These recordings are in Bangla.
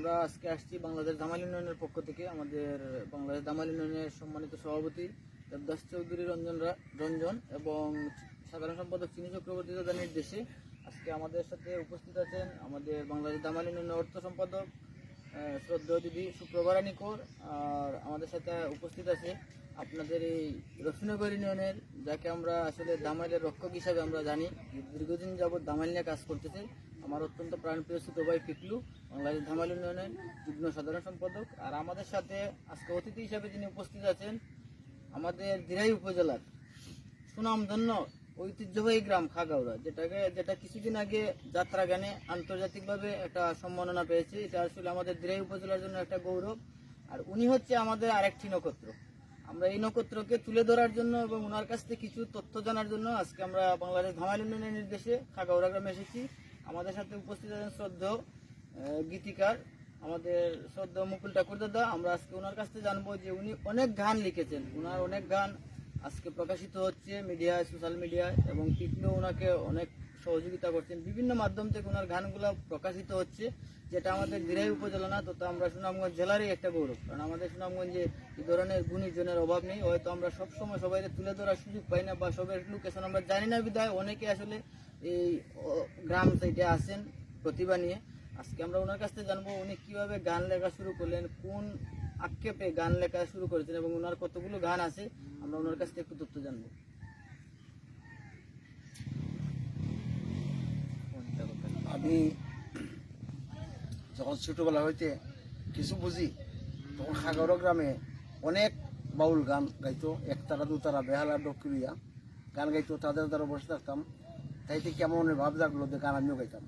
আমরা আজকে আসছি বাংলাদেশ দামাল ইউনিয়নের পক্ষ থেকে আমাদের বাংলাদেশ দামাল ইউনিয়নের সম্মানিত সভাপতি দেবদাস চৌধুরী রঞ্জন রঞ্জন এবং সাধারণ সম্পাদক চিনি চক্রবর্তী দাদার নির্দেশে আজকে আমাদের সাথে উপস্থিত আছেন আমাদের বাংলাদেশ দামাল ইউনিয়নের অর্থ সম্পাদক আহ, শ্রদ্ধেয় দিদি সুপ্রভা নিকর আর আমাদের সাথে উপস্থিত আছে আপনাদের এই রফিনগর ইউনিয়নের যাকে আমরা আসলে দামাইলের রক্ষক হিসাবে আমরা জানি। দীর্ঘদিন যাবৎ দামাইল নিয়ে কাজ করতেছে। আমার অত্যন্ত প্রাণপ্রিয় ছোট ভাই পিকলু, বাংলাদেশ ধামাইল ইউনিয়নের যুগ্ম সাধারণ সম্পাদক। আর আমাদের সাথে আজকে অতিথি হিসাবে যিনি উপস্থিত আছেন, আমাদের দিরাই উপজেলার সুনামধন্য, ঐতিহ্যবাহী গ্রাম খাগাউড়া, যেটাকে, যেটা কিছুদিন আগে যাত্রা গানে আন্তর্জাতিকভাবে একটা সম্মাননা পেয়েছে। এটা আসলে আমাদের দিরাই উপজেলার জন্য একটা গৌরব। আর উনি হচ্ছে আমাদের আরেকটি নক্ষত্র। আমরা এই নক্ষত্রকে তুলে ধরার জন্য এবং ওনার কাছ থেকে কিছু তথ্য জানার জন্য আজকে আমরা বাংলাদেশ ধামাইল ইউনিয়নের নির্দেশে খাগাউড়া গ্রামে এসেছি। আমাদের সাথে উপস্থিত আছেন শ্রদ্ধ গীতিকার, আমাদের শ্রদ্ধ মুকুল ঠাকুর দাদা। আমরা আজকে ওনার কাছ থেকে জানব যে উনি অনেক গান লিখেছেন। ওনার অনেক গান আজকে প্রকাশিত হচ্ছে মিডিয়ায়, সোশ্যাল মিডিয়ায়, এবং পিকলু ওনাকে অনেক সহযোগিতা করছেন। বিভিন্ন মাধ্যম থেকে ওনার গানগুলো প্রকাশিত হচ্ছে, যেটা আমাদের দিরাই উপজেলা না তথা আমরা সুনামগঞ্জ জেলারই একটা গৌরব। কারণ আমাদের সুনামগঞ্জে এই ধরনের গুণীজনের অভাব নেই। হয়তো আমরা সবসময় সবাই তুলে ধরার সুযোগ পাই না বা সবের লোকেশন আমরা জানি না বিধায় অনেকে আসলে এই গ্রাম সাইডে আসেন প্রতিভা নিয়ে। আজকে আমরা ওনার কাছ থেকে জানব উনি কীভাবে গান লেখা শুরু করলেন, কোন আক্ষেপে গান লেখা শুরু করেছেন এবং ওনার কতগুলো গান আছে, আমরা ওনার কাছ থেকে একটু তথ্য জানব। আমি যখন ছোটবেলা হইতে কিছু বুঝি, তখন সাগর গ্রামে অনেক বাউল গান গাইতো, একতারা, দুতারা, বেহালা, ডকিরিয়া গান গাইতো, তাদের দ্বারা বসে থাকতাম। তাইতে কেমন ভাব জাগলো যে গান আমিও গাইতাম।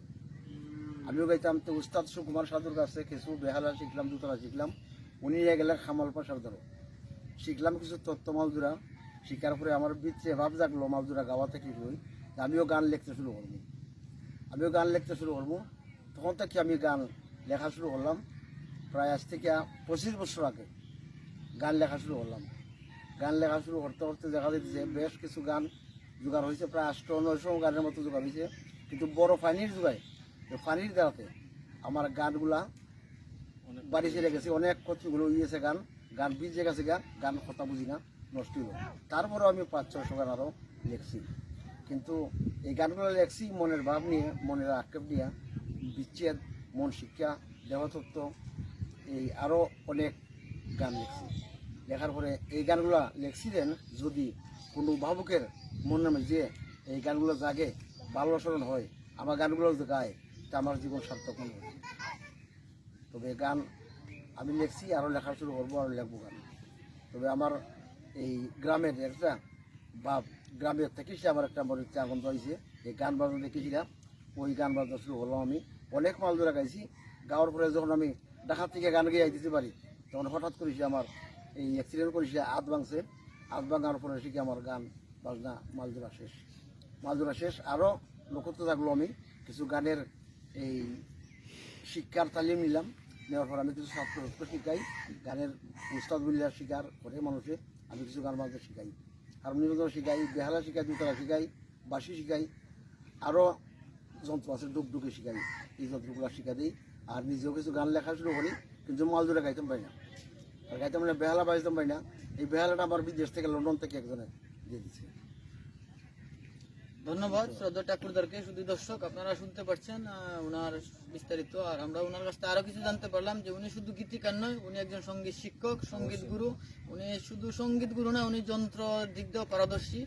আমিও গাইতাম তো উস্তাদ সুকুমার সাধুর কাছে কিছু বেহালা শিখলাম, দুতারা শিখলাম। উনি গেলেন খামাল পাশার ধরো। শিখলাম কিছু তত্ত্ব মালদুরা শিকার পরে আমার বিচ্ছে ভাব জাগলো মালদুরা গাওয়া থেকে আমিও গান লিখতে শুরু করব। আমিও গান লিখতে শুরু করব। তখন থেকে আমি গান লেখা শুরু করলাম। প্রায় আজ থেকে পঁচিশ বছর আগে গান লেখা শুরু করলাম। গান লেখা শুরু করতে করতে দেখা যাচ্ছে বেশ কিছু গান জোগাড় হয়েছে, প্রায় আষ্ট নয়শো গানের মতো জোগাড় হয়েছে। কিন্তু বড় ফানির জোগায় ফানির দ্বারাতে আমার গানগুলা বাড়ি ছেড়ে গেছে। অনেক ক্ষতিগুলো ইয়েছে গান গান ভিজে গেছে গান গান কথা বুঝি না, নষ্ট হলো তারপরেও আমি পাঁচ ছশো গান আরও লিখছি। কিন্তু এই গানগুলো লেখছি মনের ভাব নিয়ে, মনের আক্ষেপ নিয়ে, বিচ্ছেদ, মন শিক্ষা, দেহতত্ত্ব, এই আরও অনেক গান লিখছি। লেখার পরে এই গানগুলো লেখছিলেন যদি কোনো ভাবুকের মনের মধ্যে এই গানগুলো জাগে ভালো হয়, আমার গানগুলো গায়, তা আমার জীবন সার্থক মনে তবে গান আমি লিখছি আরও লেখা শুরু করব আরও লেখবো গান। তবে আমার এই গ্রামের একটা ভাব গ্রামের থেকে সে আমার একটা হচ্ছে আনন্দ হয়েছে এই গান বাজনা দেখেছিলাম, ওই গান বাজনা শুরু করলাম আমি। অনেক মাল ধরে গাইছি। গাওয়ার পরে যখন আমি ঢাকা থেকে গান গিয়ে দিতে পারি তখন হঠাৎ করে সে আমার এই অ্যাক্সিডেন্ট করেছে হাত ভাঙছে। হাত ভাঙার পরে শিখে আমার গান বাজনা, মাল ধরা শেষ। মাল ধরা শেষ। আরও নক্ষত্র থাকল আমি, কিছু গানের এই শিক্ষার তালিম নিলাম। নেওয়ার পর আমি কিছু ছাত্র শিখাই। গানের উস্তাদ শিকার করে মানুষে আমি কিছু গান বাজনা শিখাই। হারমোনিয়াম শিখাই বেহালা শিখাই দুতলা শিখাই বাঁশি শিখাই আরও যন্ত্র আছে ডুকডুকে শিখাই এই যন্ত্রগুলো শিখা দিই, আর নিজেও কিছু গান লেখা শুরু করি, কিন্তু মালদুরা গাইতাম পাই না। আর গাইতাম মানে বেহালা বাজতাম পাই না। এই বেহালাটা আমার বিদেশ থেকে লন্ডন থেকে একজনে দিয়ে দিচ্ছে ধন্যবাদ শ্রদ্ধা ঠাকুরদারকে। শুধু দর্শক আপনারা শুনতে পাচ্ছেন আহ, ওনার বিস্তারিত আর আমরা ওনার কাছ থেকে আরও কিছু জানতে পারলাম যে উনি শুধু গীতিকার নয় উনি একজন সংগীত শিক্ষক সংগীত গুরু। উনি শুধু সংগীত গুরু না উনি যন্ত্র দিক দিয়েও পারদর্শী।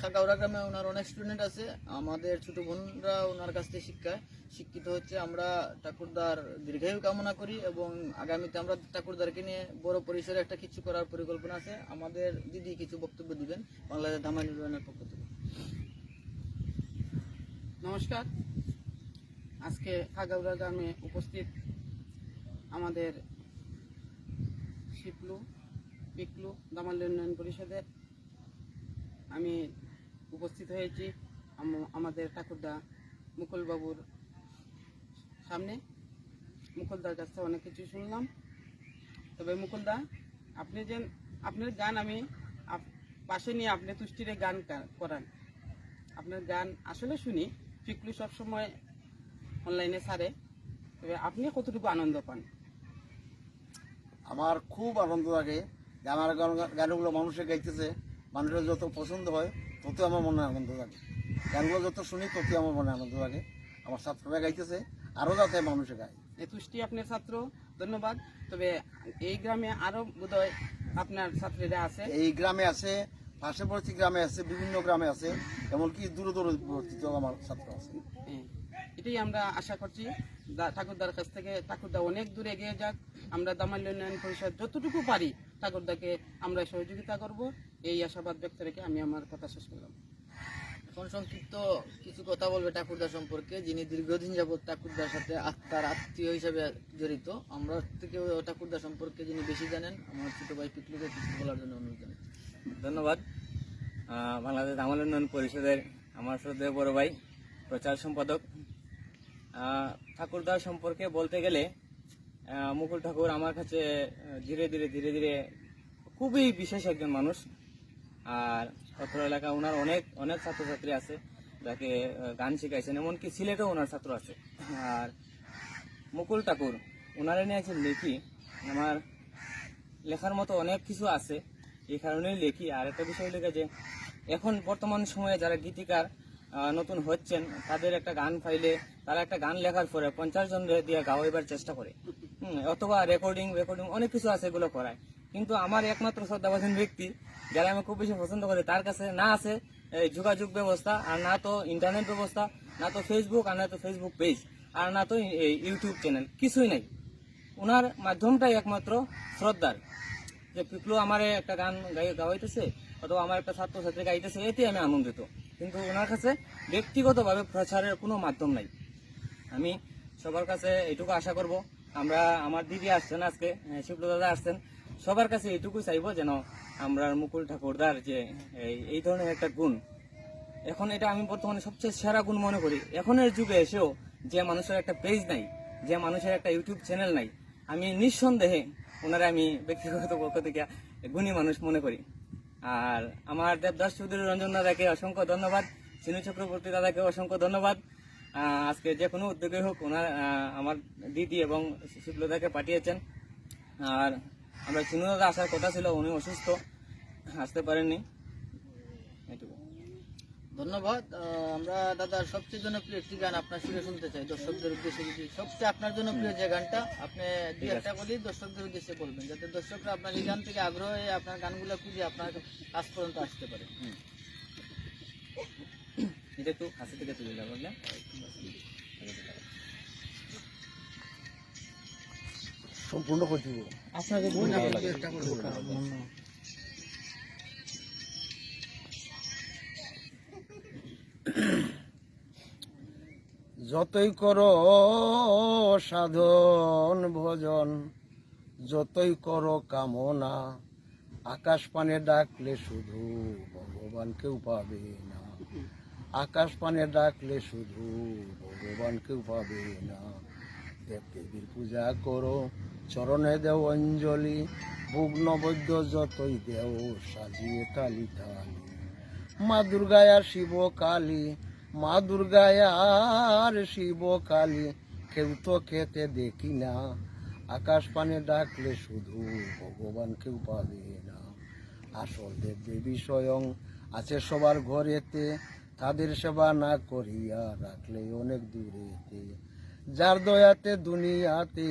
খাগাউড়া গ্রামে ওনার অনেক স্টুডেন্ট আছে। আমাদের ছোট বোনরা ওনার কাছ থেকে শিক্ষায় শিক্ষিত হচ্ছে। আমরা ঠাকুরদার দীর্ঘায়ু কামনা করি এবং আগামীতে আমরা ঠাকুরদারকে নিয়ে বড় পরিসরে একটা কিছু করার পরিকল্পনা আছে। আমাদের দিদি কিছু বক্তব্য দিবেন বাংলাদেশ ধামা নির্মাণের পক্ষ থেকে। নমস্কার। আজকে খাগাউড়া গ্রামে উপস্থিত আমাদের শিপলু, পিকলু, দামাল উন্নয়ন পরিষদের আমি উপস্থিত হয়েছি আমাদের ঠাকুরদা মুকুলবাবুর সামনে। মুকুলদার কাছ থেকে অনেক কিছু শুনলাম। তবে মুকুলদা, আপনি যে আপনার গান আমি পাশে নিয়ে আপনি তুষ্টিরে গান করান। আপনার গান আসলে শুনি পিকলু সবসময় অনলাইনে ছাড়ে। তবে আপনি কতটুকু আনন্দ পান? আমার খুব আনন্দ লাগে যে আমার গান- গানগুলো মানুষে গাইতেছে মানুষের যত পছন্দ হয় তত আমার মনে আনন্দ লাগে। গানগুলো যত শুনি তত আমার মনে আনন্দ লাগে। আমার ছাত্ররা গাইতেছে আরও যাতে মানুষে গায়। এই তুষ্টি আপনার ছাত্র ধন্যবাদ। তবে এই গ্রামে আরও বোধহয় আপনার ছাত্রীরা আছে। এই গ্রামে আছে পার্শ্ববর্তী গ্রামে আছে বিভিন্ন গ্রামে আছে এমনকি দূর দূরবর্তীত আমার ছাত্র আছে। হ্যাঁ, এটাই আমরা আশা করছি। ঠাকুরদার কাছ থেকে ঠাকুরদা অনেক দূরে এগিয়ে যাক। আমরা দামাল্য উন্নয়ন পরিষদ যতটুকু পারি ঠাকুরদাকে আমরা সহযোগিতা করব। এই আশাবাদ ব্যক্ত রেখে আমি আমার কথা শেষ করলাম। এখন সংক্ষিপ্ত কিছু কথা বলবে ঠাকুরদা সম্পর্কে। যিনি দীর্ঘদিন যাবত ঠাকুরদার সাথে আত্মার আত্মীয় হিসাবে জড়িত আমরা থেকেও ঠাকুরদা সম্পর্কে যিনি বেশি জানেন আমার ছোট ভাই পিকলুকে কিছু বলার জন্য অনুরোধ জানাই ধন্যবাদ। বাংলাদেশ আমল উন্নয়ন পরিষদের আমার শ্রদ্ধেয় বড় ভাই, প্রচার সম্পাদক। ঠাকুরদার সম্পর্কে বলতে গেলে মুকুল ঠাকুর আমার কাছে ধীরে ধীরে ধীরে ধীরে খুবই বিশেষ একজন মানুষ। আর অত্র এলাকা ওনার অনেক অনেক ছাত্রছাত্রী আছে যাকে গান শিখাইছেন, এমনকি সিলেটেও ওনার ছাত্র আছে। আর মুকুল ঠাকুর, ওনারে নিয়ে আছে লেখি। আমার লেখার মতো অনেক কিছু আছে। এই কারণেই লেখি। আর একটা বিষয় লেখা যে, এখন বর্তমান সময়ে যারা গীতিকার নতুন হচ্ছেন, তাদের একটা গান ফাইলে, তারা একটা গান লেখার পরে পঞ্চাশ জন দিয়ে গাওয়াইবার চেষ্টা করে। অথবা রেকর্ডিং রেকর্ডিং অনেক কিছু আছে এগুলো করায়। কিন্তু আমার একমাত্র শ্রদ্ধাভাজন ব্যক্তি, যারা আমি খুব বেশি পছন্দ করি, তার কাছে না আছে যোগাযোগ ব্যবস্থা, আর না তো ইন্টারনেট ব্যবস্থা, না তো ফেসবুক আর না তো ফেসবুক পেজ আর না তো ইউটিউব চ্যানেল কিছুই নাই। ওনার মাধ্যমটাই একমাত্র শ্রদ্ধার। যে পিপলু আমার একটা গান গাই- অথবা আমার একটা ছাত্রছাত্রী গাইতেছে এতে আমি আনন্দিত। কিন্তু ওনার কাছে ব্যক্তিগতভাবে প্রচারের কোনো মাধ্যম নাই। আমি সবার কাছে এইটুকু আশা করব। আমরা আমার দিদি আসছেন আজকে আহ, শিবলু দাদা আসছেন সবার কাছে এইটুকু চাইব যেন আমরা মুকুল ঠাকুরদার যে এই ধরনের একটা গুণ। এখন এটা আমি বর্তমানে সবচেয়ে সেরা গুণ মনে করি। এখনের যুগে এসেও যে মানুষের একটা পেজ নাই যে মানুষের একটা ইউটিউব চ্যানেল নাই আমি নিঃসন্দেহে ওনারা আমি ব্যক্তিগত পক্ষ থেকে গুণী মানুষ মনে করি। আর আমার দেবদাস চৌধুরী রঞ্জন দাদাকে অসংখ্য ধন্যবাদ, সিনু চক্রবর্তী দাদাকে অসংখ্য ধন্যবাদ। আজকে যে কোনো উদ্যোগে হোক ওনার আমার দিদি এবং শুক্লদাকে পাঠিয়েছেন। আর আমরা চিনু দাদা আসার কথা ছিল উনি অসুস্থ, আসতে পারেননি। ধন্যবাদ। আমরা দাদা সবচেয়ে জনপ্রিয় একটি গান আপনার সুরে শুনতে চাই। দর্শকদের উদ্দেশ্যে যদি সবচেয়ে আপনার জনপ্রিয় যে গানটা আপনি দুই একটা বলি দর্শকদের উদ্দেশ্যে বলবেন যাতে দর্শকরা আপনার এই গান থেকে আগ্রহ হয়ে আপনার গানগুলো খুঁজে আপনার কাছ পর্যন্ত আসতে পারে। এটা একটু হাসি থেকে তুলে বুঝলে সম্পূর্ণ করতে আপনাকে যতই করো সাধন ভজন, যতই করো কামনা, আকাশ পানে ডাকলে শুধু ভগবান কেউ পাবে না। আকাশ পানে ডাকলে শুধু ভগবান কেউ পাবে না। দেব দেবীর পূজা করো, চরণে দেও অঞ্জলি, ভোগ বৈদ্য যতই দেও, সাজিয়ে তালি তালি। মা দুর্গায় শিব কালী মা দুর্গায় আর শিব কালী কেউ তো খেতে দেখি না। আকাশ পানে ডাকলে শুধু ভগবান কেউ পাবে না। আসল দেব দেবী স্বয়ং আছে সবার ঘরেতে, তাদের সেবা না করিয়া রাখলে অনেক দূরেতে। যার দয়াতে দুনিয়াতে,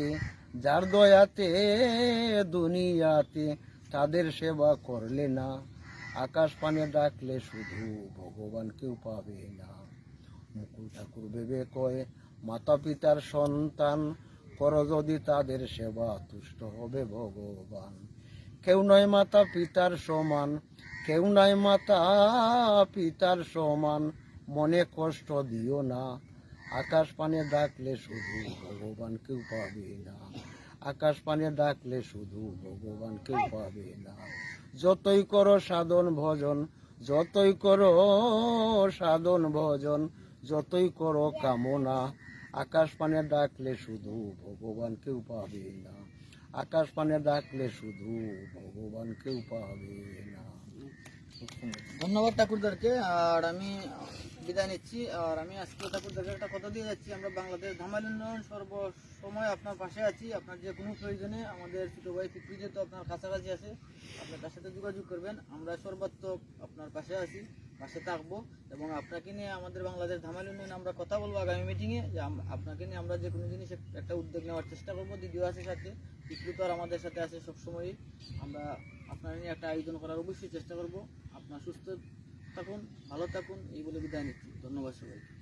যার দয়াতে দুনিয়াতে, তাদের সেবা করলে না। আকাশ পানে ডাকলে শুধু ভগবান কেউ পাবে না। মুকুল ঠাকুর ভেবে কয় মাতা পিতার সন্তান, কর যদি তাদের সেবা তুষ্ট হবে ভগবান। কেউ নয় মাতা পিতার সমান, কেউ নয় মাতা পিতার সমান, মনে কষ্ট দিও না। আকাশ পানে ডাকলে শুধু ভগবান কেউ পাবে না। আকাশ পানে ডাকলে শুধু ভগবান কেউ পাবে না। যতই করো সাধন ভজন, যতই করো সাধন ভজন, যতই করো কামনা, আকাশ পানে ডাকলে শুধু ভগবান কেউ পাবে না। আকাশ পানে ডাকলে শুধু ভগবান কেউ পাবে না। ধন্যবাদ ঠাকুরদারকে। আর আমি বিদায় নিচ্ছি। আর আমি আজকে ঠাকুরদাকে একটা কথা দিয়ে যাচ্ছি। আমরা বাংলাদেশ ধামাল উন্নয়ন সর্বসময় আপনার পাশে আছি। আপনার যে কোনো প্রয়োজনে আমাদের ছোটো ভাই পিকরি যেহেতু আপনার কাছাকাছি আছে, আপনার তার সাথে যোগাযোগ করবেন। আমরা সর্বাত্মক আপনার পাশে আছি, পাশে থাকব এবং আপনাকে নিয়ে আমাদের বাংলাদেশ ধামাল উন্নয়ন আমরা কথা বলব আগামী মিটিংয়ে যে আপনাকে নিয়ে আমরা যে কোনো জিনিস একটা উদ্যোগ নেওয়ার চেষ্টা করব। দিদিও আছে সাথে পিকরি তো আর আমাদের সাথে আছে সবসময়ই। আমরা আপনার নিয়ে একটা আয়োজন করার অবশ্যই চেষ্টা করব। আপনার সুস্থ থাকুন ভালো থাকুন এই বলে বিদায় নিচ্ছি। ধন্যবাদ সবাইকে।